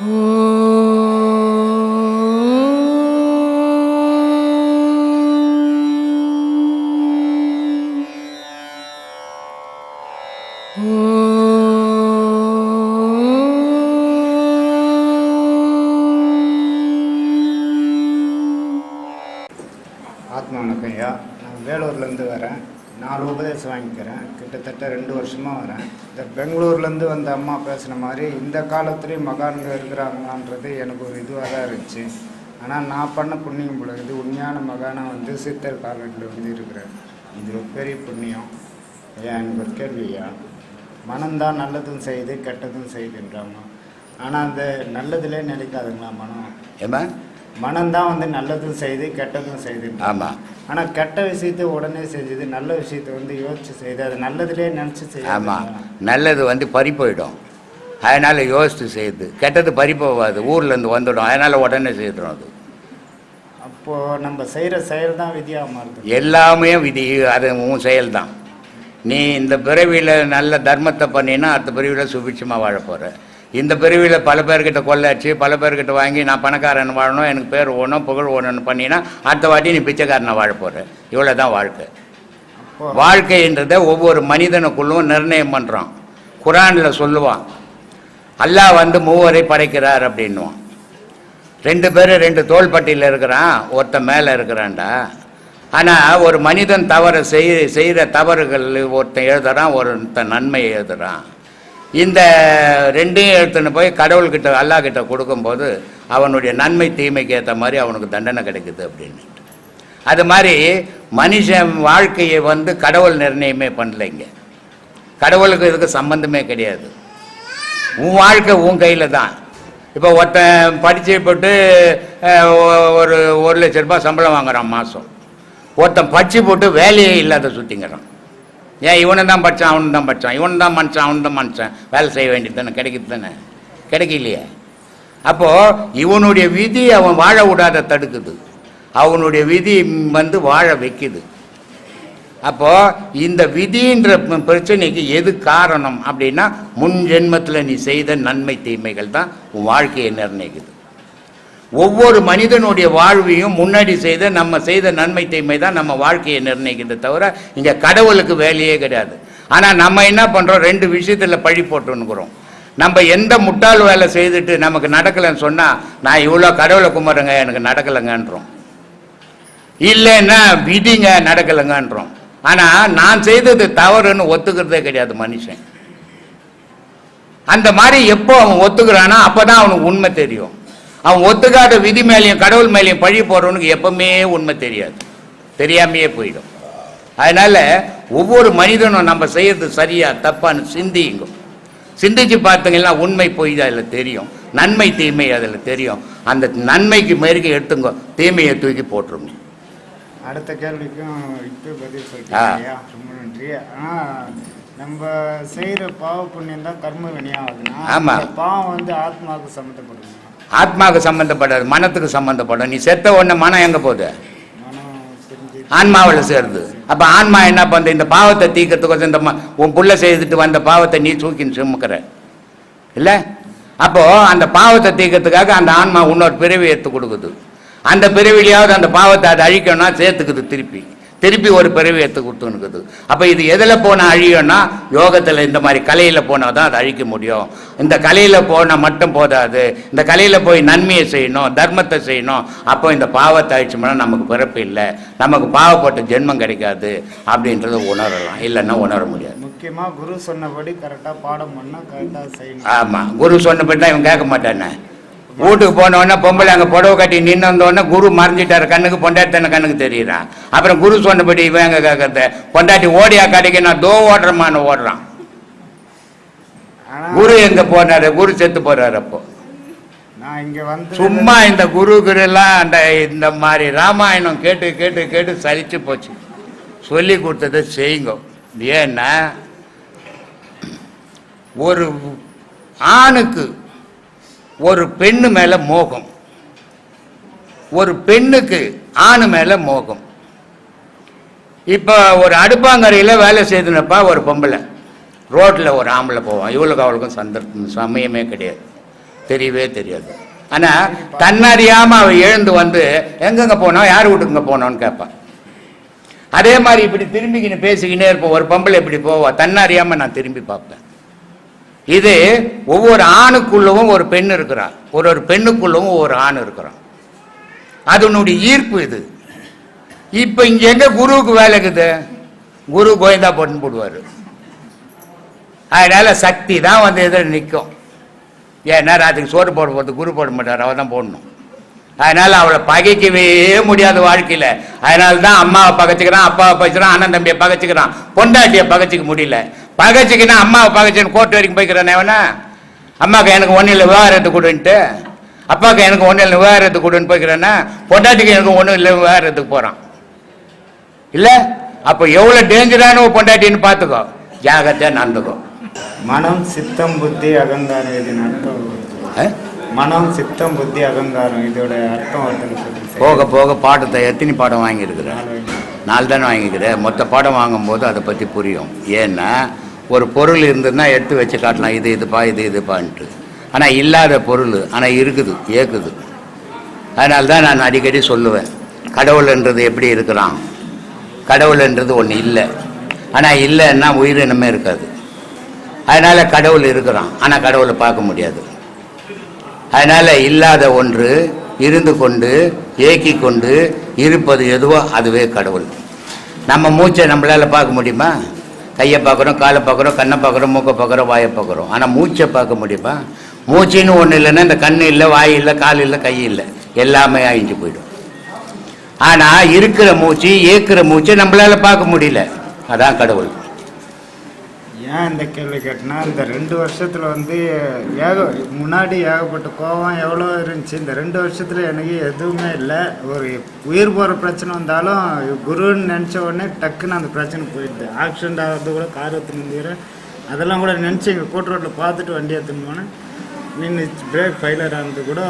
ஆத்மா வணக்கம் ஐயா நான் வேலூர்லேருந்து வரேன். நாலு உபதேசம் வாங்கிக்கிறேன். கிட்டத்தட்ட ரெண்டு வருஷமாக வரேன். இந்த பெங்களூர்லேருந்து வந்த அம்மா பேசின மாதிரி இந்த காலத்துலேயும் மகான்கள் இருக்கிறாங்களான்றது எனக்கு ஒரு இதுவாக தான் இருந்துச்சு. ஆனால் நான் பண்ண புண்ணியம் பொழுது உண்மையான மகானாக வந்து சித்தர் காலத்தில் வந்து இருக்கிறேன் இது ஒரு பெரிய புண்ணியம். ஐயா எனக்கு ஒரு கேள்வியா மனம்தான் நல்லதும் செய்யுது கெட்டதும் செய்யுதுன்றாங்க ஆனால் அந்த நல்லதுலே நினைக்காதுங்களா மனம்? ஏமா மனம்தான் வந்து நல்லதும் செய்து கெட்டதும் செய்து. ஆமாம் ஆனால் கெட்ட விஷயத்தை உடனே செஞ்சது நல்ல விஷயத்தை வந்து யோசிச்சு செய்து அது நல்லதுலேயே நினச்சி ஆமாம் செய்ய நல்லது வந்து பறி போயிடும். அதனால் யோசித்து செய்யுது கெட்டது பறி போகாது. ஊர்லேருந்து வந்துடும். அதனால் உடனே செய்துடும் அது. அப்போது நம்ம செய்கிற செயல் தான் விதியாக மாறுது. எல்லாமே விதி. அது உன் செயல் தான் நீ இந்த பிறவியில் நல்ல தர்மத்தை பண்ணினா அடுத்த பிறவியில் சுபிட்சமாக வாழ போகிற இந்த பிறவியில் பல பேர்கிட்ட கொள்ளாச்சு பல பேர்கிட்ட வாங்கி நான் பணக்காரன் வாழணும் எனக்கு பேர் ஓணும் புகழ் ஓணும்னு பண்ணினா அடுத்த வாட்டி நீ பிச்சைக்காரனை வாழ போகிற இவ்வளோ தான் வாழ்க்கை வாழ்க்கைன்றதை ஒவ்வொரு மனிதனுக்குள்ளும் நிர்ணயம் பண்ணுறான் குரானில் சொல்லுவான் அல்லாஹ் வந்து மூவரை படைக்கிறார் அப்படின்னுவான். ரெண்டு பேர் ரெண்டு தோள்பட்டியில் இருக்கிறான் ஒருத்தன் மேலே இருக்கிறான்டா. ஆனால் ஒரு மனிதன் தவறு செய் செய்கிற தவறுகள் ஒருத்தன் எழுதுறான் ஒருத்தன் நன்மை எழுதுறான். இந்த ரெண்டையும் எடுத்துன்னு போய் கடவுள்கிட்ட அல்லாஹ் கிட்ட கொடுக்கும்போது அவனுடைய நன்மை தீமைக்கு ஏற்ற மாதிரி அவனுக்கு தண்டனை கிடைக்குது அப்படின்னு. அது மாதிரி மனுஷன் வாழ்க்கையை வந்து கடவுள் நிர்ணயமே பண்ணலைங்க. கடவுளுக்கு இதுக்கு சம்பந்தமே கிடையாது. உன் வாழ்க்கை உன் கையில் தான். இப்போ ஒருத்தன் படித்து போட்டு ஒரு ஒரு லட்ச ரூபாய் சம்பளம் வாங்குறான் மாதம் ஒருத்தன் படித்து போட்டு வேலையே இல்லாத சுற்றிங்கிறான் ஏன் இவனை தான் படித்தான் அவனு தான் படித்தான் இவன் தான் மனுஷன் அவனு தான் மனுஷன். வேலை செய்ய வேண்டியது தானே கிடைக்குது தானே? கிடைக்கலையே. அப்போது இவனுடைய விதி அவன் வாழ விடாத தடுக்குது. அவனுடைய விதி வந்து வாழ வைக்குது. அப்போ இந்த விதின்ற பிரச்சனைக்கு எது காரணம் அப்படின்னா முன் ஜென்மத்தில் நீ செய்த நன்மை தீமைகள் தான் உன் வாழ்க்கையை நிர்ணயிக்குது. ஒவ்வொரு மனிதனுடைய வாழ்வையும் முன்னாடி செய்த நம்ம செய்த நன்மை தீமை தான் நம்ம வாழ்க்கையை நிர்ணயிக்கிறது தவிர இங்கே கடவுளுக்கு வேலையே கிடையாது. ஆனால் நம்ம என்ன பண்ணுறோம் ரெண்டு விஷயத்தில் பழி போட்டுன்னுக்குறோம். நம்ம எந்த முட்டாள் வேலை செய்துட்டு நமக்கு நடக்கலைன்னு சொன்னால் நான் இவ்வளோ கடவுளை கும்பிட்றேங்க எனக்கு நடக்கலைங்கன்றோம். இல்லைன்னா விதிங்க நடக்கலைங்கன்றோம். ஆனால் நான் செய்தது தவறுன்னு ஒத்துக்கிறதே கிடையாது மனுஷன். அந்த மாதிரி எப்போ அவன் ஒத்துக்கிறானோ அப்போ தான் அவனுக்கு உண்மை தெரியும். அவன் ஒத்துக்காத விதி மேலேயும் கடவுள் மேலேயும் பழி போடுறவனுக்கு எப்பவுமே உண்மை தெரியாது. தெரியாமையே போயிடும். அதனால ஒவ்வொரு மனிதனும் நம்ம செய்யறது சரியா தப்பான்னு சிந்தியுங்க. சிந்திச்சு பார்த்தீங்கன்னா உண்மை பொய் அதில் தெரியும். நன்மை தீமை அதில் தெரியும். அந்த நன்மைக்கு மேற்கு எடுத்துங்க தீமையை தூக்கி போட்டுருங்க. அடுத்த கேள்விக்கும் இப்போ பதில். சொல்லிட்டீங்க ரொம்ப நன்றி. ஆனால் நம்ம செய்கிற பாவ புண்ணியம் தான் கர்ம வினையாகுதுன்னா பாவம் வந்து ஆத்மாவுக்கு சம்மந்தப்படுது ஆத்மாவுக்கு சம்மந்தப்படாது மனத்துக்கு சம்மந்தப்படும் நீ செத்த உடனே மனம் எங்கே போகுது? ஆன்மாவில் சேருது. அப்போ ஆன்மா என்ன பண்ணுது இந்த பாவத்தை தீக்கிறதுக்கு இந்த ம- உன் புள்ள செய்துட்டு வந்த பாவத்தை நீ தூக்கின்னு சுமக்கிற. இல்லை? அப்போ அந்த பாவத்தை தீக்கிறதுக்காக அந்த ஆன்மா இன்னொரு பிறவி எடுத்து கொடுக்குது. அந்த பிறவிலையாவது அந்த பாவத்தை அதை அழிக்கணும்னா சேர்த்துக்குது திருப்பி. திருப்பி ஒரு பிறவி எடுத்து கொடுத்துனுக்குது அப்போ இது எதில் போனால் அழியும்னா யோகத்தில் இந்த மாதிரி கலையில் போனால் தான் அதை அழிக்க முடியும். இந்த கலையில் போனால் மட்டும் போதாது. இந்த கலையில் போய் நன்மையை செய்யணும் தர்மத்தை செய்யணும். அப்போ இந்த பாவத்தை அழிச்சோம்னா நமக்கு பிறப்பு இல்லை. நமக்கு பாவப்பட்ட ஜென்மம் கிடைக்காது அப்படின்றத உணரலாம். இல்லைன்னா உணர முடியாது. முக்கியமாக குரு சொன்னபடி கரெக்டாக பாடம் பண்ணால் கரெக்டாக செய்யணும். ஆமாம் குரு சொன்னபடி தான் இவன் கேட்க மாட்டானே. வீட்டுக்கு போன உடனே பொம்பளை அங்கே புடவை கட்டி நின்று வந்தோடனே குரு மறைஞ்சிட்டாரு. கண்ணுக்கு பொண்டாட்டி தானே கண்ணுக்கு தெரியுறான் அப்புறம் குரு சொன்னபடி இவன் எங்க கேட்கறது பொண்டாட்டி ஓடியா கடைக்கு நான் தோ ஓடுறமான்னு ஓடுறான். குரு எங்க போனாரு? குரு செத்து போறாரு அப்போ. நான் இங்கே வந்து சும்மா இந்த குரு குருலாம் அந்த இந்த மாதிரி ராமாயணம் கேட்டு கேட்டு கேட்டு சலிச்சு போச்சு. சொல்லி கொடுத்ததை செய்யுங்க. ஏன்னா ஒரு ஆணுக்கு ஒரு பெண்ணு மேல மோகம். ஒரு பெண்ணுக்கு ஆணு மேல மோகம். இப்போ ஒரு அடுப்பாங்கரையில் வேலை செய்துனப்பா ஒரு பொம்பளை. ரோட்டில் ஒரு ஆம்பளை போவான். இவளுக்கு அவளுக்கும் சந்தர்ப்பம். சமயமே கிடையாது. தெரியவே தெரியாது. ஆனா தன்னறியாம அவ எழுந்து வந்து எங்கெங்க போனோம்? யார் வீட்டுக்குங்க போனோன்னு கேட்பான் அதே மாதிரி இப்படி திரும்பிக்கின்னு பேசிக்கினே இருப்போம். ஒரு பொம்பளை இப்படி போவா. தன்னறியாம நான் திரும்பி பார்ப்பேன். இது ஒவ்வொரு ஆணுக்குள்ளவும் ஒரு பெண் இருக்கிறான் ஒரு ஒரு பெண்ணுக்குள்ளவும் ஒவ்வொரு ஆண் இருக்கிறான். அதனுடைய ஈர்ப்பு இது. இப்போ இங்க எங்க குருவுக்கு வேலை இருக்குது? குரு கோயந்தா பொண்ணு போடுவாரு. அதனால சக்தி தான் வந்து இதில் நிற்கும் ஏன்னா அதுக்கு சோறு போட போகிறது குரு போட மாட்டார் அவள் தான் போடணும். அதனால் அவளை பகைக்கவே முடியாத வாழ்க்கையில். அதனால தான் அம்மாவை பகைச்சிக்கிறான் அப்பாவை பகைச்சிக்கிறான் அண்ணன் தம்பியை பகைச்சிக்கிறான் பொண்டாட்டியை பகைச்சிக்க முடியல. பகைச்சிக்கினா அம்மாவை பகைச்சின்னு கோர்ட் வரைக்கும் போய்க்கிறான் எவனா? அம்மாவுக்கு எனக்கு ஒன்றும் இல்லை விவகாரத்தை கொடுன்ட்டு. அப்பாவுக்கு எனக்கு ஒன்றும் இல்லை விவகாரத்தை கொடுன்னு போய்க்கிறேன்னா பொண்டாட்டிக்கு எனக்கு ஒன்றும் இல்லை விவகாரத்துக்கு போகிறான் இல்லை? அப்போ எவ்வளோ டேஞ்சரான பொண்டாட்டின்னு பார்த்துக்கோ. ஜாகிரதையாக நடந்துக்கோ. மனம் சித்தம் புத்தி அகங்காரம் இதன் அர்த்தம்? மனம் சித்தம் புத்தி அகங்காரம் இதோட அர்த்தம் போக போக பாடத்தை எத்தனை பாடம் வாங்கியிருக்கிறேன். நாலு தானே வாங்கிக்கிறேன் மொத்த பாடம் வாங்கும்போது அதை பற்றி புரியும். ஏன்னா ஒரு பொருள் இருந்ததுன்னா எடுத்து வச்சு காட்டலாம். இது இதுப்பா இது இதுப்பான்ட்டு. ஆனால் இல்லாத பொருள் ஆனால் இருக்குது ஏக்குது. அதனால தான் நான் அடிக்கடி சொல்லுவேன் கடவுள்ன்றது எப்படி இருக்கிறான் கடவுள்ன்றது ஒன்று இல்லை. ஆனால் இல்லைன்னா உயிரினமே இருக்காது. அதனால் கடவுள் இருக்கிறான் ஆனால் கடவுளை பார்க்க முடியாது. அதனால் இல்லாத ஒன்று இருந்து கொண்டு ஏக்கி கொண்டு இருப்பது எதுவோ அதுவே கடவுள். நம்ம மூச்சை நம்மளால் பார்க்க முடியுமா? கையை பார்க்குறோம் காலை பார்க்குறோம் கண்ணை பார்க்குறோம் மூக்கை பார்க்குறோம் வாயை பார்க்குறோம் ஆனால் மூச்சை பார்க்க முடியுமா? மூச்சுன்னு ஒன்று இல்லைன்னா இந்த கண் இல்லை வாய் இல்லை கால் இல்லை கை இல்லை. எல்லாமே அழிஞ்சு போயிடும். ஆனால் இருக்கிற மூச்சு ஏற்கிற மூச்சு நம்மளால் பார்க்க முடியல. அதான் கடவுள். ஏன் இந்த கேள்வி கேட்டேன்னா இந்த ரெண்டு வருஷத்தில் வந்து ஏக முன்னாடி ஏகப்பட்ட கோவம் எவ்வளோ இருந்துச்சு இந்த ரெண்டு வருஷத்தில் எனக்கு எதுவுமே இல்லை. ஒரு உயிர் போகிற பிரச்சனை வந்தாலும் குருன்னு நினச்ச உடனே டக்குன்னு அந்த பிரச்சனை போயிடுது. ஆக்சிடென்ட் ஆகிறது கூட கார் எடுத்துன்னு அதெல்லாம் கூட நினச்சி எங்கள் கோட் ரோட்டில் பார்த்துட்டு வண்டி எடுத்துன்னு போனேன். நின்று பிரேக் ஃபெயிலர் ஆனது கூட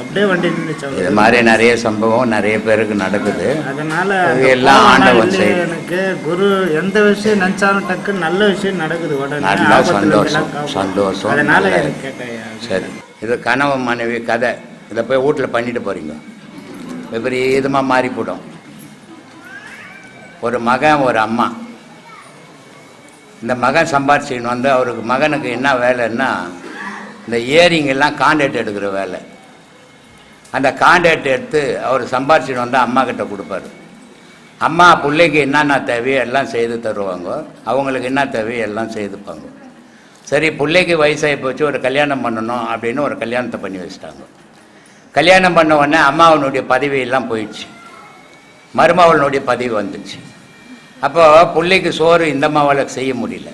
அப்படியே வண்டி நின்றுச்சு இது மாதிரி நிறைய சம்பவம் நிறைய பேருக்கு நடக்குது. அதனால எல்லாம் ஆண்டவன் செயல். எனக்கு குரு எந்த விஷயம் நினைச்சாலும் டக்குன்னு நல்ல விஷயம் நடக்குது உடனே. நல்லா சந்தோஷம். சந்தோஷம், அதனால எனக்கு கேட்டேன் சரி. இது கணவன் மனைவி கதை. இதை போய் வீட்டில் பண்ணிட்டு போறீங்க. விபரீதமாக மாறி போடும் ஒரு மகன் ஒரு அம்மா. இந்த மகன் சம்பாரிச்சின்னு வந்து அவருக்கு மகனுக்கு என்ன வேலைன்னா இந்த ஏரிங்கெல்லாம் கான்ட்ராக்ட் எடுக்கிற வேலை. அந்த கான்ட்ராக்ட் எடுத்து அவர் சம்பாரிச்சின்னு வந்து அம்மா கிட்ட கொடுப்பாரு. அம்மா பிள்ளைக்கு என்னென்ன தேவையோ எல்லாம் செய்து தருவாங்க அவங்களுக்கு என்ன தேவையோ எல்லாம் செய்துப்பாங்க. சரி பிள்ளைக்கு வயசாகி போச்சு ஒரு கல்யாணம் பண்ணணும் அப்படின்னு ஒரு கல்யாணத்தை பண்ணி வச்சிட்டாங்க. கல்யாணம் பண்ண உடனே அம்மாவனுடைய பதவியெல்லாம் போயிடுச்சு. மருமவளுடைய பதவி வந்துச்சு. அப்போ பிள்ளைக்கு சோறு இந்த அம்மாவால் செய்ய முடியல.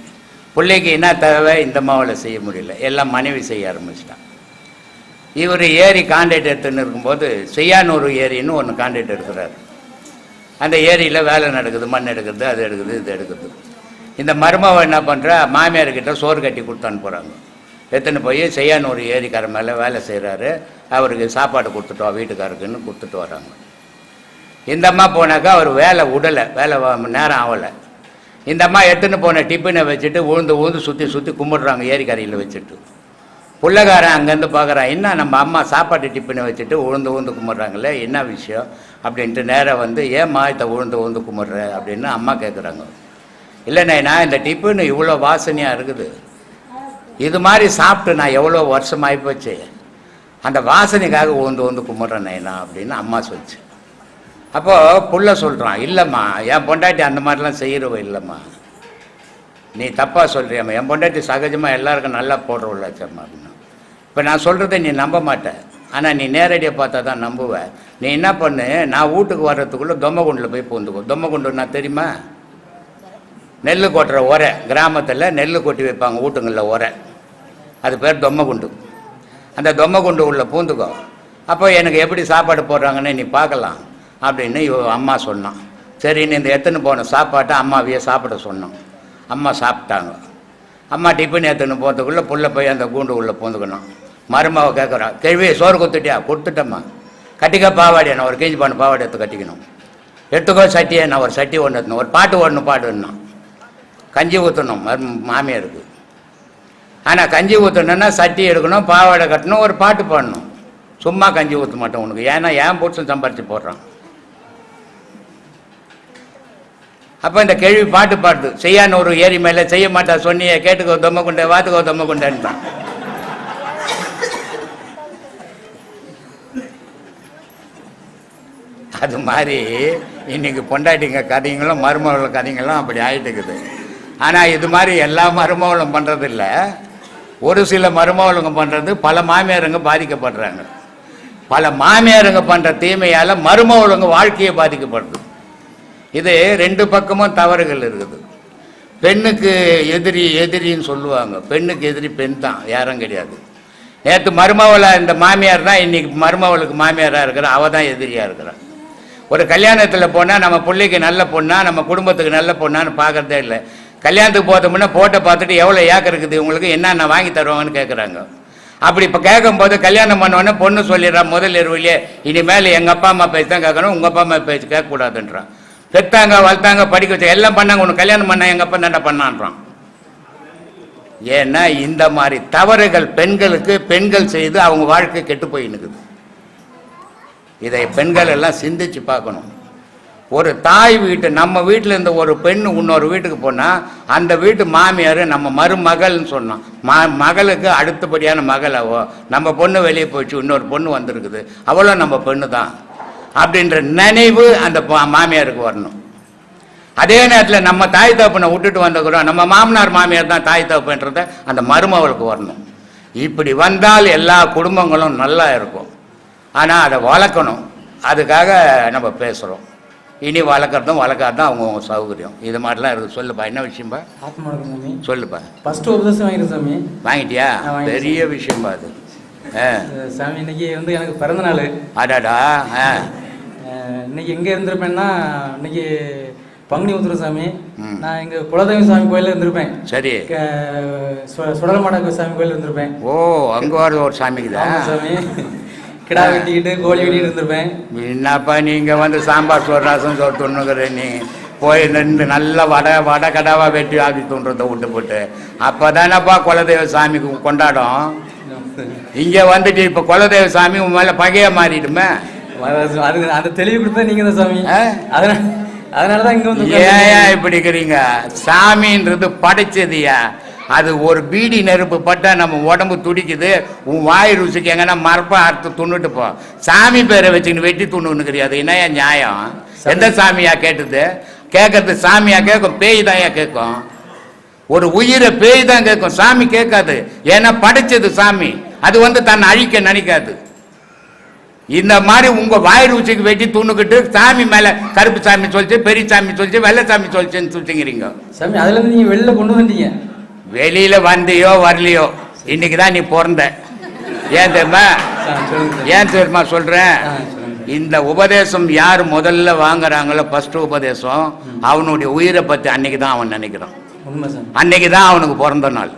பிள்ளைக்கு என்ன தேவை? இந்த மாவில் செய்ய முடியல. எல்லாம் மனைவி செய்ய ஆரம்பிச்சிட்டான். இவர் ஏரி கான்ட்ராக்ட் எடுத்துன்னு இருக்கும்போது செய்யானூர் ஏரின்னு ஒன்று கான்ட்ராக்ட் எடுக்கிறாரு. அந்த ஏரியில் வேலை நடக்குது. மண் எடுக்குது அது எடுக்குது இது எடுக்குது இந்த மருமவ என்ன பண்ணுறா மாமியார்கிட்ட சோறு கட்டி கொடுத்து அனுப்புகிறாங்க எடுத்துன்னு போய் செய்யானூர் ஏரிக்கார மேலே வேலை செய்கிறாரு அவருக்கு சாப்பாடு கொடுத்துட்டோம் வீட்டுக்காரருக்குன்னு கொடுத்துட்டு வராங்க. இந்த அம்மா போனாக்கா அவர் வேலை விடலை வேலை நேரம் ஆகலை. இந்த அம்மா எடுத்துன்னு போன டிஃபினை வச்சுட்டு உழுந்து உழுந்து சுற்றி சுற்றி கும்பிடுறாங்க ஏரிக்கரையில் வச்சுட்டு. பிள்ளைக்காரன் அங்கேருந்து பார்க்குறான் என்ன நம்ம அம்மா சாப்பாட்டு டிப்பினை வச்சுட்டு உழுந்து உழுந்து கும்பிட்றாங்களே என்ன விஷயம் அப்படின்ட்டு நேராக வந்து ஏம்மா இதை உழுந்து உழுந்து கும்பிட்ற அப்படின்னு அம்மா கேட்குறாங்க இல்லைண்ணே நான் இந்த டிஃபன் இவ்வளோ வாசனையாக இருக்குது. இது மாதிரி சாப்பிட்டு நான் எவ்வளோ வருஷமாகி போச்சு. அந்த வாசனைக்காக உழுந்து உழுந்து கும்பிட்றேன் நைனா அப்படின்னு அம்மா சொல்லிச்சு. அப்போது புள்ள சொல்கிறான் இல்லைம்மா என் பொண்டாட்டி அந்த மாதிரிலாம் செய்கிறவ இல்லைம்மா. நீ தப்பாக சொல்கிறியம்மா என் பொண்டாட்டி சகஜமாக எல்லாருக்கும் நல்லா போடுறவளாச்சம்மா. அப்படின்னு. இப்போ நான் சொல்கிறத நீ நம்ப மாட்டேன் ஆனால் நீ நேரடியாக பார்த்தா தான் நம்புவ. நீ என்ன பண்ணு? நான் வீட்டுக்கு வர்றதுக்குள்ளே தொம்மகுண்டில் போய் பூந்துக்கோ தொம்மகுண்டு நான் தெரியுமா? நெல் கொட்டுற உரை கிராமத்தில் நெல் கொட்டி வைப்பாங்க வீட்டுங்களில் உரை அது பேர் தொம்மகுண்டு அந்த தொம்மகுண்டு உள்ள பூந்துக்கோ அப்போ எனக்கு எப்படி சாப்பாடு போடுறாங்கன்னு நீ பார்க்கலாம். அப்படின்னு அம்மா சொன்னான். சரின்னு இந்த எத்தனை போன சாப்பாட்டை அம்மாவையே சாப்பிட சொன்னோம் அம்மா சாப்பிட்டாங்க. அம்மா டிஃபன் எடுத்துன்னு போகிறதுக்குள்ளே புள்ள போய் அந்த கூண்டு உள்ளே பூந்துக்கணும் மருமாவை கேட்குறான் கேள்வி சோறு கொடுத்துட்டியா? கொடுத்துட்டம்மா. கட்டிக்க பாவாடி நான் ஒரு கேஜி பண்ண பாவாடை எடுத்து கட்டிக்கணும். எடுத்துக்கோ சட்டியை நான் ஒரு சட்டி ஒன்று எடுத்தணும் ஒரு பாட்டு ஒன்று பாடுன்னா. கஞ்சி ஊற்றணும் மரு மாமியாருக்கு. ஆனால் கஞ்சி ஊற்றணுன்னா சட்டி எடுக்கணும் பாவாடை கட்டணும் ஒரு பாட்டு பாடணும். சும்மா கஞ்சி ஊற்ற மாட்டோம் உனக்கு. ஏன்னா ஏன் புருஷன் சம்பாரித்து போடுறான். அப்போ இந்த கேள்வி பாட்டு பாடுது. செய்யான்னு ஒரு ஏரி மேலே செய்ய மாட்டா சொன்னிய கேட்டுக்கோ தொம்ம கொண்டே வாத்துக்கோ தொம்ம குண்டைன்றான் அது மாதிரி இன்னைக்கு பொண்டாட்டிங்க கதைங்களும் மருமகள் கதைங்களும் அப்படி ஆயிட்டு இருக்குது ஆனால் இது மாதிரி எல்லா மருமகளும் பண்ணுறதில்ல ஒரு சில மருமகளுங்க பண்ணுறது பல மாமியாருங்க பாதிக்கப்படுறாங்க. பல மாமியாருங்க பண்ணுற தீமையால் மருமகளுங்க வாழ்க்கையை பாதிக்கப்படுது. இது ரெண்டு பக்கமும் தவறுகள் இருக்குது. பெண்ணுக்கு எதிரி எதிரின்னு சொல்லுவாங்க. பெண்ணுக்கு எதிரி பெண் தான் யாரும் கிடையாது. நேற்று மருமவளை இந்த மாமியார் தான் இன்னைக்கு மருமவளுக்கு மாமியாராக இருக்கிறா அவள் தான் எதிரியாக இருக்கிறான் ஒரு கல்யாணத்தில் போனால் நம்ம பிள்ளைக்கு நல்ல பொண்ணா நம்ம குடும்பத்துக்கு நல்ல பொண்ணான்னு பார்க்குறதே இல்லை. கல்யாணத்துக்கு போகிறது முன்னே போட்டோ பார்த்துட்டு எவ்வளோ ஏக்கர் இருக்குது உங்களுக்கு என்னென்ன வாங்கி தருவாங்கன்னு கேட்குறாங்க அப்படி இப்போ கேட்கும்போது கல்யாணம் பண்ணோன்னே பொண்ணு சொல்லிடுறான் முதல் இருவிலே இனிமேல் எங்கள் அப்பா அம்மா பேச்சு தான் கேட்கணும் உங்கள் அப்பா அம்மா பேச்சு கேட்கக்கூடாதுன்றான். பெத்தாங்க வளர்த்தாங்க படிக்க வச்சாங்க எல்லாம் பண்ணாங்க உனக்கு கல்யாணம் பண்ண எங்கள் அப்பா தாண்டா பண்ணான்றான்? ஏன்னா இந்த மாதிரி தவறுகள் பெண்களுக்கு பெண்கள் செய்து அவங்க வாழ்க்கை கெட்டு போயின்னுக்குது இதை பெண்கள் எல்லாம் சிந்திச்சு பார்க்கணும். ஒரு தாய் வீட்டு நம்ம வீட்டில் இருந்த ஒரு பெண் இன்னொரு வீட்டுக்கு போனால் அந்த வீட்டு மாமியார் நம்ம மருமகள்னு சொன்னோம் மா மகளுக்கு அடுத்தபடியான மகள் நம்ம பொண்ணு வெளியே போயிடுச்சு இன்னொரு பொண்ணு வந்திருக்குது. அவளும் நம்ம பெண்ணு தான் அப்படின்ற நினைவு அந்த மாமியாருக்கு வரணும். அதே நேரத்தில் நம்ம தாய் தகப்பனை விட்டுட்டு வந்துக்கிறோம் நம்ம மாமனார் மாமியார் தான் தாய் தகப்பன்றத அந்த மருமகளுக்கு வரணும். இப்படி வந்தால் எல்லா குடும்பங்களும் நல்லா இருக்கும். ஆனால் அதை வளர்க்கணும். அதுக்காக நம்ம பேசுகிறோம் இனி வளர்க்குறதும் வளர்க்காததும் அவங்கவுங்க சௌகரியம். இது மாதிரிலாம் இருக்குது. சொல்லுப்பா. என்ன விஷயம்பா? சொல்லுப்பா. ஃபர்ஸ்ட் உபதேசம் வாங்கிடுறேன் சாமி. வாங்கிட்டியா. பெரிய விஷயம்பா அது. சாமி இன்னைக்கு வந்து எனக்கு பிறந்த நாள். அடாடா. ஆ. இன்னைக்கு எங்கே இருந்திருப்பேன்னா இன்னைக்கு பங்குனி உத்திர சாமி ம். நான் எங்க குலதெய்வ சாமி கோயிலில் இருந்திருப்பேன். சரி. சுடலமாட சாமி கோயில் இருந்திருப்பேன். ஓ அங்கே வர ஒரு சாமிக்குதா? ஆமா சாமி கிடா வெட்டிக்கிட்டு கோழி வெட்டிக்கிட்டு இருந்திருப்பேன். என்னப்பா நீங்க வந்து சாம்பார் சோறு ரசம் சோறு துண்ணுக்கிற நீ? போய் நின்று நல்ல வடை வடை கடாவா வெட்டி ஆக்கி துண்டுறத விட்டு போட்டு அப்பதானப்பா குலதெய்வ சாமிக்கு கொண்டாடும்? இங்க வந்துட்டு இப்ப குலதெய்வ சாமி உன் மேல பகைய மாறிடுமே. அது அந்த தெளிவு கொடுத்தா நீங்க தான் சாமி? அதனால அதனால தான் இங்க வந்து ஏன். இப்படி இருக்கிறீங்க? சாமின்றது படைச்சதுயா அது ஒரு பீடி நெருப்பு பட்டா நம்ம உடம்பு துடிக்குது. உன் வாய் ருசிக்கு எங்கன்னா மரப்பா அறுத்து துண்ணுட்டு போ. சாமி பேரை வச்சுக்கின்னு வெட்டி துண்ணுன்னு அது என்னையா நியாயம்? எந்த சாமியா கேட்டது? கேட்கறது சாமியா கேட்கும் பேய் தான்யா கேட்கும்? ஒரு உயிரை பேய் தான் கேட்கும். சாமி கேட்காது. ஏன்னா படைச்சது சாமி. அது வந்து தன்னை அழிக்க நினைக்காது. இந்த மாதிரி உங்க வாய் ருச்சிக்கு வெட்டி துண்ணுக்கிட்டு சாமி மேல கருப்பு சாமி சொல்லிச்சு பெரிய சாமி சொல்லிச்சு வெள்ளை சாமி சொல்லிச்சுன்னு சுத்திங்கிறீங்க சாமி அதுல இருந்து நீங்க வெளில கொண்டு வந்துட்டீங்க வெளியில வந்தியோ வரலையோ இன்னைக்கு தான் நீ பிறந்த ஏன் தெரியுமா. ஏன் தெரியுமா சொல்றேன். இந்த உபதேசம் யார் முதல்ல வாங்குறாங்களோ ஃபர்ஸ்ட் உபதேசம் அவனுடைய உயிரை பத்தி அன்னைக்கு தான் அவன் நினைக்கிறான் அன்னைக்கு தான் அவனுக்கு பிறந்த நாள்.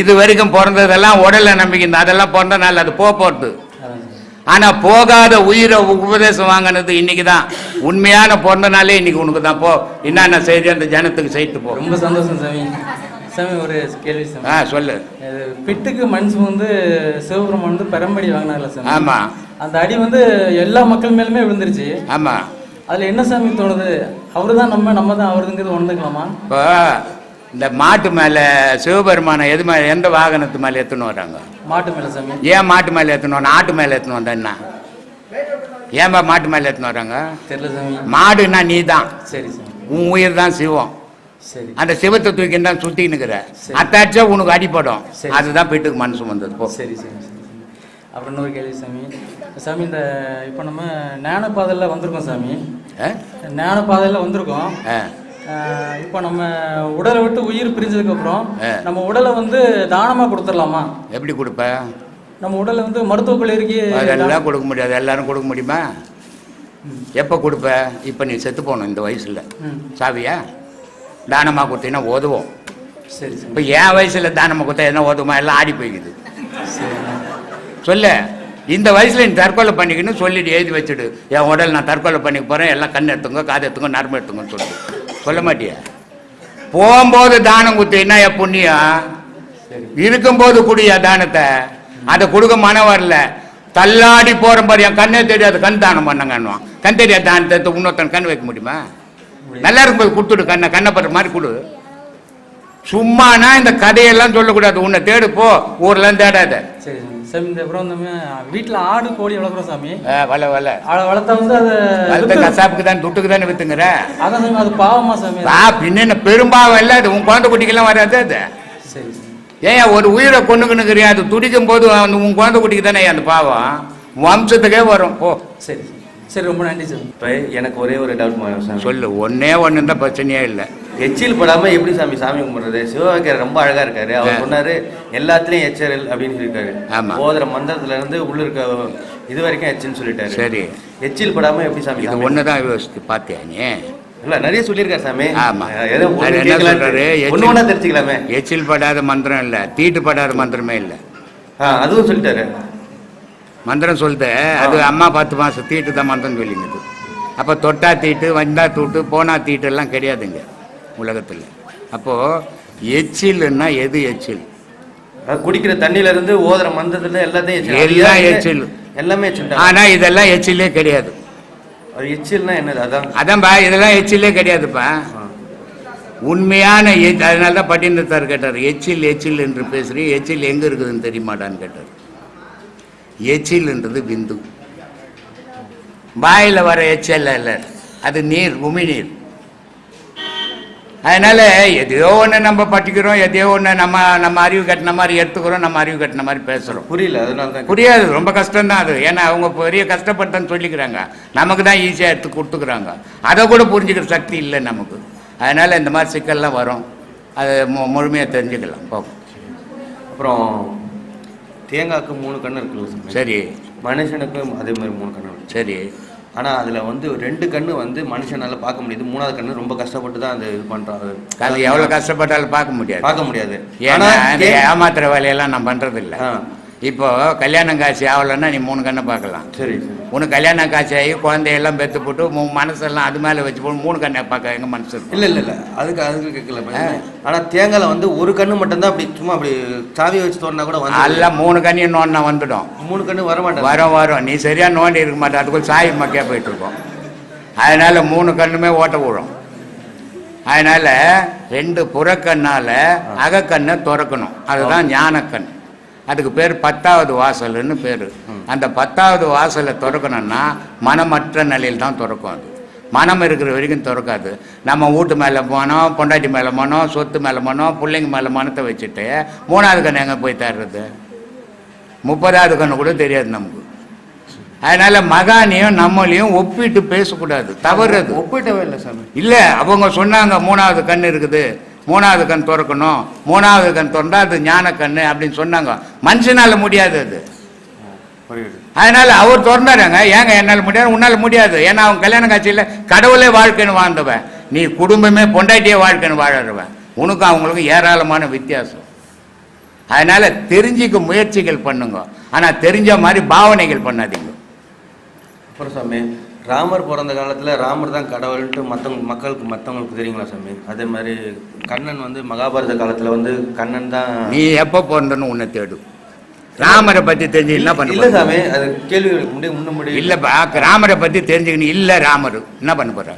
இது வரைக்கும் பிறந்ததெல்லாம் உடல்ல நம்பிக்கை அதெல்லாம் பிறந்த நாள் அது போக சாமி. ஆனா போகாத உயிரை உபதேசம் வாங்கினது இன்னைக்கு தான் உண்மையான பிறந்த நாளே இன்னைக்கு உனக்கு தான் போ. என்னென்ன செய்தி அந்த ஜனத்துக்கு செய்து போ. ரொம்ப சந்தோஷம் சாமி. சாமி ஒரு கேள்வி சாமி. ஆ சொல்லு. பிட்டுக்கு மண் வந்து சிவபெருமான் வந்து பெரம்படி வாங்கினார்ல சாமி. ஆமா. அந்த அடி வந்து எல்லா மக்கள் மேலுமே விழுந்துருச்சு. ஆமா. அதுல என்ன சாமி தோணுது? அவரு தான் நம்ம நம்ம தான் அவருங்கிறது உணர்ந்துக்கலாமா? இப்போ இந்த மாட்டு மேல சிவபெருமானை எது மேல எந்த வாகனத்து மேல எடுத்துன்னு வராங்க? மாட்டு மேல சாமி. ஏன் மாட்டு மேல வரணும் ஆட்டு மேல எடுத்துன்னு வந்தா என்ன? ஏன்பா மாட்டு மேல எடுத்துன்னு வராங்க? தெரியல சாமி. மாடுன்னா நீ தான் சரி சாமி. உன் உயிர் தான் சிவம். சரி. அந்த சிவத்தை தூக்கின்னு தான் சுத்தின்னுக்கிற. அத்தாச்சா உனக்கு அடிபடும். சரி. அதுதான் பெட்டுக்கு மனசு வந்தது. போ. சரி சரி. அப்புறம் இன்னொரு கேள்வி சாமி. சாமி இந்த இப்போ நம்ம ஞான பாதையில் வந்திருக்கோம் சாமி. ஆ? ஞான பாதையில் வந்திருக்கோம் இப்போ நம்ம உடலை விட்டு உயிர் பிரிஞ்சதுக்கு அப்புறம் ஆ. நம்ம உடலை வந்து தானமா கொடுத்துடலாமா? எப்படி கொடுப்ப? நம்ம உடலை வந்து மருத்துவக் கல்லூரிக்கு அதெல்லாம் கொடுக்க முடியாது. எல்லாரும் கொடுக்க முடியுமா? எப்போ கொடுப்ப? இப்போ நீ செத்து போகணும் இந்த வயசில். சாவியா? தானமாக கொடுத்தீங்கன்னா உதவும் சரி இப்போ என் வயசில் தானமாக கொடுத்தா என்ன உதவுமா எல்லாம் ஆடி போய்க்குது. சொல்லு. இந்த வயசில் நீ தற்கொலை பண்ணிக்கணும் சொல்லிட்டு எழுதி வச்சுடு. என் உடல் நான் தற்கொலை பண்ணிக்க போகிறேன் எல்லாம் கண் எடுத்துங்க காது எடுத்துங்க நரம்பு எடுத்துங்கன்னு சொல்லிட்டு சொல்ல மாட்டியா? போகும்போது தானம் குத்தினா என் புண்ணியம்? இருக்கும்போது குடியா தானத்தை? அதை கொடுக்க மனம் வரல. தள்ளாடி போற மாதிரி என் கண்ணே தெரியாது கண் தானம் பண்ணங்கன்னுவான். கண் தெரியாத தானத்தை இன்னொருத்தன் கண் வைக்க முடியுமா? நல்லா இருக்கும்போது கொடுத்துடு கண்ணை கண்ணை படுற மாதிரி கொடு. சும்மானா இந்த கதையெல்லாம் சொல்லக்கூடாது. உன்னை தேடு போ. ஊர்லாம் தேடாத. சரி. சாமி இந்த அப்புறம் வந்து வீட்டில் ஆடு கோழி வளர்க்குறோம் சாமி. வல வல அதை வளர்த்தா வந்து அதை வளர்த்த கசாப்புக்கு தான் துட்டுக்கு தானே வித்துங்கிற? அதான் சாமி அது பாவமா சாமி ஆ பின்ன என்ன பெரும்பாவம் இல்லை அது உன் குழந்தை குட்டிக்கெல்லாம் வராது அது. சரி. ஏன் ஒரு உயிரை கொண்டுக்கணுங்கிறியா அது துடிக்கும் போது அந்த உன் குழந்தை குட்டிக்கு தானே அந்த பாவம்? வம்சத்துக்கே வரும். போ. சரி. சரி ரொம்ப நன்றி சாமி. இப்போ எனக்கு ஒரே ஒரு டவுட் சொல்லு ஒன்னே ஒன்று தான் பிரச்சனையே இல்லை. எச்சில் படாம எப்படி சாமி சாமி கும்பிடுறது? சிவகாக்கியர் ரொம்ப அழகா இருக்காரு. அவர். சொன்னாரு எல்லாத்துலயும் எச்சரல் அப்படின்னு சொல்லியிருக்காரு ஆமா. ஓதுற மந்திரத்துல இருந்து உள்ள இருக்க இது வரைக்கும் எச்சின்னு சொல்லிட்டாரு. சரி. எச்சில் படாம எப்படி சாமி இது? ஒன்று தான் யோசித்து பார்த்தியா நீ? இல்ல நிறைய சொல்லியிருக்காரு சாமி. ஆமா. ஏதோ என்ன? ஒண்ணு ஒண்ணா தெரிஞ்சுக்கலாமே. எச்சில் படாத மந்திரம் இல்லை தீட்டு படாத மந்திரமே இல்லை. ஆ அதுவும் சொல்லிட்டாரு. மந்திரம் சொல்லிட்டு அது அம்மா பத்து மாதம் தீட்டு தான் மந்திரம் சொல்லிங்குது அப்போ தொட்டா தீட்டு வந்தா தூட்டு போனா தீட்டு எல்லாம் கிடையாதுங்க. உலகத்தில். அப்போது எச்சில்னா எது எச்சில்? குடிக்கிற தண்ணியில இருந்து ஓதுற மந்திரத்துல எல்லாத்தையும் எச்சில். எல்லாம் எச்சில். எல்லாமே எச்சில் ஆனால் இதெல்லாம் எச்சிலே கிடையாது. எச்சில்னா என்னது? அதான். அதான்பா இதெல்லாம் எச்சிலே கிடையாதுப்பா. உண்மையான அதனால தான் பட்டினத்தார் கேட்டார் எச்சில் எச்சில் என்று பேசுறீ எச்சில் எங்கே இருக்குதுன்னு தெரியுமாடான்னு கேட்டார். எச்சில்ன்றது விந்து. வாயில் வர எச்சல் அல்ல அது நீர் உமிநீர் அதனால எதையோ ஒன்று நம்ம பட்டிக்கிறோம் எதையோ ஒன்று நம்ம நம்ம அறிவு கட்டின மாதிரி எடுத்துக்கிறோம் நம்ம அறிவு கட்டின மாதிரி பேசுகிறோம் புரியல அதனால தான் புரியாது ரொம்ப கஷ்டம்தான் அது. ஏன்னா அவங்க பெரிய கஷ்டப்பட்டேன்னு சொல்லிக்கிறாங்க. நமக்கு தான் ஈஸியாக எடுத்து கொடுத்துக்கிறாங்க. அதை கூட புரிஞ்சுக்கிற சக்தி இல்லை நமக்கு. அதனால் இந்த மாதிரி சிக்கல்லாம் வரும். அது மு முழுமையாக தெரிஞ்சுக்கலாம். போகும் அப்புறம் தேங்காய்க்கு மூணு கண்ணு இருக்குல்ல சரி. மனுஷனுக்கும் அதே மாதிரி மூணு கண்ணு. இருக்கு சரி. ஆனா அதுல வந்து ரெண்டு கண்ணு வந்து மனுஷனால பார்க்க முடியுது. மூணாவது கண்ணு ரொம்ப கஷ்டப்பட்டு தான் அந்த இது பண்றாங்க அது எவ்வளோ கஷ்டப்பட்டாலும் பார்க்க முடியாது. பார்க்க முடியாது. ஏன்னா ஏமாத்துற வேலையெல்லாம் நான் பண்ணுறது இல்லை இப்போ கல்யாணம் காட்சி ஆகலைன்னா நீ மூணு கண்ணை பார்க்கலாம். சரி. உனக்கு கல்யாணம் காட்சி ஆகி குழந்தையெல்லாம் பெற்று போட்டு உன் மனசெல்லாம் அது மேலே வச்சு போட்டு மூணு கண்ணை பார்க்க எங்கள் மனசு இல்ல இல்ல இல்ல. அதுக்கு அதுக்கு கேட்கல ஆனா தேங்காய்ல வந்து ஒரு கண்ணு மட்டும் தான் அப்படி சும்மா அப்படி சாவி வச்சு தோணுனா கூட வந்து எல்லாம் மூணு கண்ணியும் நோண்டினா வந்துடும். மூணு கண்ணு வர மாட்டேன் வரும் வரும். நீ சரியா நோண்டி இருக்க மாட்டே. அதுக்குள்ள சாய் மக்கியா போயிட்டு இருக்கோம். அதனால மூணு கண்ணுமே ஓட்ட விழும். அதனால ரெண்டு புறக்கண்ணால அகக்கண்ணை திறக்கணும். அதுதான் ஞானக்கண். அதுக்கு பேர் பத்தாவது வாசல்னு பேர். அந்த பத்தாவது வாசலை திறக்கணும்னா மனமற்ற நிலையில் தான் திறக்கும் அது. மனம் இருக்கிற வரைக்கும் திறக்காது. நம்ம வீட்டு மேலே போனோம் பொண்டாட்டி மேலே போனோம் சொத்து மேலே போனோம் பிள்ளைங்க மேலே மனத்தை வச்சுட்டு மூணாவது கண்ணு எங்கே போய் தர்றது முப்பதாவது கண்ணு கூட தெரியாது நமக்கு. அதனால மகானையும் நம்மளையும் ஒப்பிட்டு பேசக்கூடாது. தவறு அது ஒப்பிட்டவே இல்லை சாமி. இல்ல அவங்க சொன்னாங்க மூணாவது கண் இருக்குது. மூணாவது கண் திறக்கணும் மூணாவது கண் திறந்தா அது ஞான கண்ணு அப்படின்னு சொன்னாங்க. மனுஷனால முடியாது அது. அதனால அவர் திறந்தாருங்க. ஏங்க என்னால முடியாது? உன்னால முடியாது. ஏன்னா அவன் கல்யாண காட்சியில கடவுளே வாழ்க்கைன்னு வாழ்ந்தவன். நீ குடும்பமே பொண்டாட்டியே வாழ்க்கைன்னு வாழறவன். உனக்கும் அவங்களுக்கும் ஏராளமான வித்தியாசம். அதனால தெரிஞ்சுக்க முயற்சிகள் பண்ணுங்க. ஆனா தெரிஞ்ச மாதிரி பாவனைகள் பண்ணாதீங்க. அப்புறம் சாமி ராமர் பிறந்த காலத்துல ராமர் தான் கடவுள்ன்ட்டு மற்றவங்க மக்களுக்கு மற்றவங்களுக்கு தெரியுங்களா சாமி? அதே மாதிரி கண்ணன் வந்து மகாபாரத காலத்துல வந்து கண்ணன் தான் நீ எப்போ பிறந்தன்னு உன்னை தேடு. ராமரை பத்தி தெரிஞ்சு என்ன பண்ண இல்ல? சாமி அது கேள்வி முடிய முன்ன முடியும் இல்லப்பா ராமரை பத்தி தெரிஞ்சுக்கணும் இல்ல ராமர். என்ன பண்ண போற?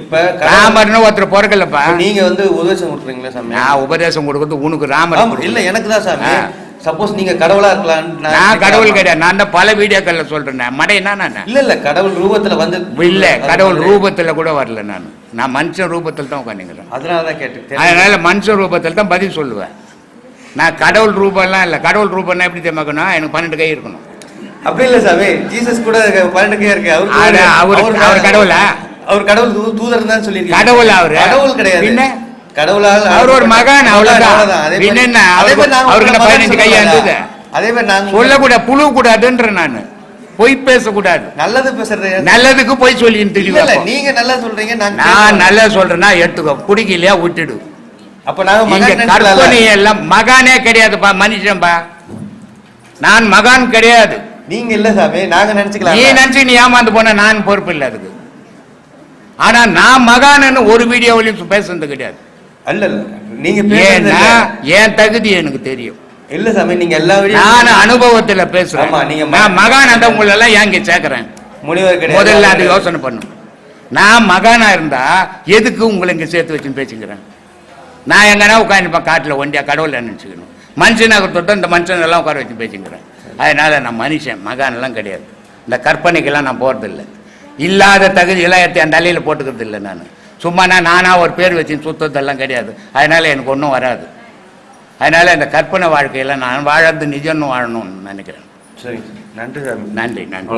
இப்ப ராமர்னு ஒருத்தர் பிறக்கலப்பா. நீங்க வந்து உபதேசம் கொடுக்குறீங்களா சாமி? நான் உபதேசம் கொடுக்கறது உனக்கு ராமர் இல்ல எனக்கு தான் சாமி. சப்போஸ் நீங்க கடவுளா இருக்கலாம் நான் கடவுள் கிடையாது. நான் தான் பல வீடியோக்கள்ல சொல்றேன். மடையனா நான்? இல்ல இல்ல கடவுள் ரூபத்துல வந்து இல்ல கடவுள் ரூபத்துல கூட வரல நான். நான் மனுஷன் ரூபத்தில் தான் உட்காந்துக்கிறேன் அதனாலதான் கேட்டு அதனால மனுஷ ரூபத்தில் தான் பதில் சொல்லுவேன். நான் கடவுள் ரூபம்லாம் இல்லை. கடவுள் ரூபம்னா எப்படி தெரியுமாக்கணும் எனக்கு பன்னெண்டு கை இருக்கணும். அப்படி இல்ல சாமி. ஜீசஸ் கூட பன்னெண்டுக்கே இருக்கு. அவருக்கு ஆனா, அவரு- அவரு- கடவுளா? அவர் கடவுள் தூதர் தான் சொல்லியிருக்காரு கடவுள் அவரு? கடவுள் கிடையாது. பின்ன? கடவுளால் அவர் ஒரு மகான், அவ்வளவுதான். மாதிரி- பதினஞ்சு கையா சொல்லல. இருந்தது? அதே மாதிரி நாங்க சொல்லக்கூடாது புழு கூடாதுன்ற நான். பொய் பேசக்கூடாது. நல்லது பேசுறது. நல்லதுக்கு பொய் சொல்லின்னு நீங்க நல்லா சொல்றீங்க நான். நல்லா சொல்றேன்னா எடுத்துக்கோ. பிடிக்கலையா விட்டுடு. அப்ப நாங்க நினைச்சுக்கலாம்ல? கற்பனை எல்லாம் மகானே கிடையாதுப்பா மனுஷன்பா. நான் மகான் கிடையாது. நீங்க இல்ல சாமி நாங்க நினைச்சுக்கலாம் நீ நினைச்சு நீ ஏமாந்து போன நான் பொறுப்பு இல்லை அதுக்கு. ஆனா நான் மகான்னு ஒரு வீடியோவிலையும் பேசுனது கிடையாது. அல்ல இல்ல நீங்க ஏன்னா. என் தகுதி எனக்கு தெரியும். இல்ல சாமி நீங்க எல்லா நான் அனுபவத்துல பேசுறேன். நீங்க மகானந்த உங்களை எல்லாம் ஏன் இங்க சேர்க்கிறேன் முனிவர் முதல்ல அது யோசனை பண்ணும். நான் மகானா இருந்தா எதுக்கு உங்களை இங்க சேர்த்து வச்சுன்னு பேசிக்கிறேன்? நான் எங்கன்னா உட்காந்துப்பேன் காட்டுல ஒண்டியா கடவுளை நினைச்சுக்கணும்? மனுஷனாக தொட்டு இந்த மனுஷன் எல்லாம் உட்கார வச்சு பேசிக்கிறேன். அதனால நான் மனுஷன் மகான்லாம் கிடையாது. இந்த கற்பனைக்கெல்லாம் நான் போறதில்லை. இல்லாத தகுதியெல்லாம் எடுத்து என் தலையில போட்டுக்கிறது இல்லை நான். சும்மா நான் நானா ஒரு பேர் வச்சு சுத்ததெல்லாம் கிடையாது. அதனால எனக்கு ஒன்றும் வராது. அதனால இந்த கற்பனை வாழ்க்கையில நான் வாழறது நிஜம்னு வாழணும்னு நினைக்கிறேன். சரி. நன்றி நன்றி நன்றி.